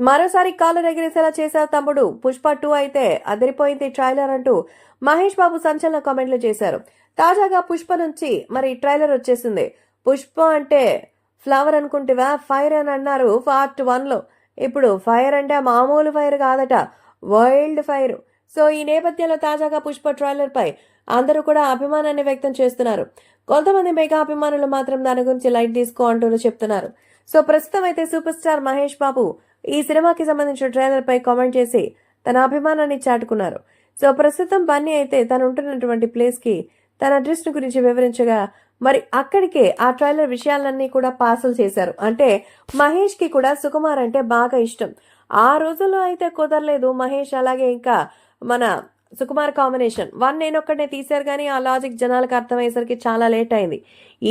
మరోసారి కాలు ఎగిరేసేలా చేశారు తమ్ముడు. పుష్ప టూ అయితే అదిరిపోయింది ట్రైలర్ అంటూ మహేష్ బాబు సంచలన కామెంట్లు చేశారు. తాజాగా పుష్ప నుంచి మరి ట్రైలర్ వచ్చేసింది. పుష్ప అంటే ఫ్లవర్ అనుకుంటేవా? ఫైర్ అని అన్నారు పార్ట్ వన్లో ఇప్పుడు ఫైర్ అంటే మామూలు ఫైర్ కాదట వైల్డ్ ఫైర్. సో ఈ నేపథ్యంలో తాజాగా పుష్ప ట్రైలర్ పై అందరూ కూడా అభిమానాన్ని వ్యక్తం చేస్తున్నారు. కొంతమంది మెగా అభిమానులు మాత్రం దాని గురించి లైట్ తీసుకో అంటూ చెప్తున్నారు. సో ప్రస్తుతం అయితే సూపర్ స్టార్ మహేష్ బాబు ఈ సినిమాకి సంబంధించిన ట్రైలర్పై కామెంట్ చేసి తన అభిమానాన్ని చాటుకున్నారు. సో ప్రస్తుతం బన్నీ అయితే తను ఉంటున్నటువంటి ప్లేస్కి తన అడ్రస్ గురించి వివరించగా మరి అక్కడికే ఆ ట్రైలర్ విషయాలన్నీ కూడా పార్సల్ చేశారు. అంటే మహేష్కి కూడా సుకుమార్ అంటే బాగా ఇష్టం. ఆ రోజుల్లో అయితే కుదరలేదు మహేష్ అలాగే ఇంకా మన సుకుమార్ కాంబినేషన్ వన్ నేను ఒక్కడే తీశారు కానీ ఆ లాజిక్ జనాలకు అర్థమయ్యేసరికి చాలా లేట్ అయింది.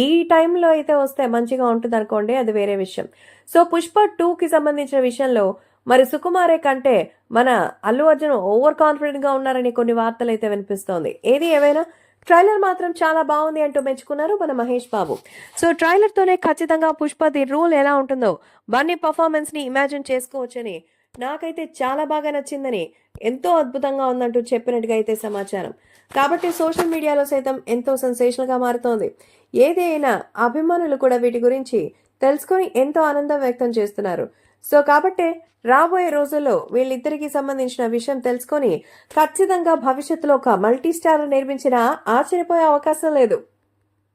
ఈ టైంలో అయితే వస్తే మంచిగా ఉంటుంది అనుకోండి అది వేరే విషయం. సో పుష్ప టూకి సంబంధించిన విషయంలో మరి సుకుమారే కంటే మన అల్లు అర్జున్ ఓవర్ కాన్ఫిడెంట్గా ఉన్నారని కొన్ని వార్తలు అయితే వినిపిస్తోంది. ఏది ఏవైనా? ట్రైలర్ మాత్రం చాలా బాగుంది అంటూ మెచ్చుకున్నారు మన మహేష్ బాబు. సో ట్రైలర్తోనే ఖచ్చితంగా పుష్ప ది రూల్ ఎలా ఉంటుందో బన్నీ పర్ఫార్మెన్స్ని ఇమాజిన్ చేసుకోవచ్చని నాకైతే చాలా బాగా నచ్చిందని ఎంతో అద్భుతంగా ఉందంటూ చెప్పినట్టుగా అయితే సమాచారం. కాబట్టి సోషల్ మీడియాలో సైతం ఎంతో సెన్సేషనల్గా మారుతోంది. ఏది అయినా అభిమానులు కూడా వీటి గురించి తెలుసుకొని ఎంతో ఆనందం వ్యక్తం చేస్తున్నారు. సో కాబట్టే రాబోయే రోజుల్లో వీళ్ళిద్దరికి సంబంధించిన విషయం తెలుసుకొని ఖచ్చితంగా భవిష్యత్తులో ఒక మల్టీ స్టార్ నిర్మించిన ఆశ్చర్యపోయే అవకాశం లేదు.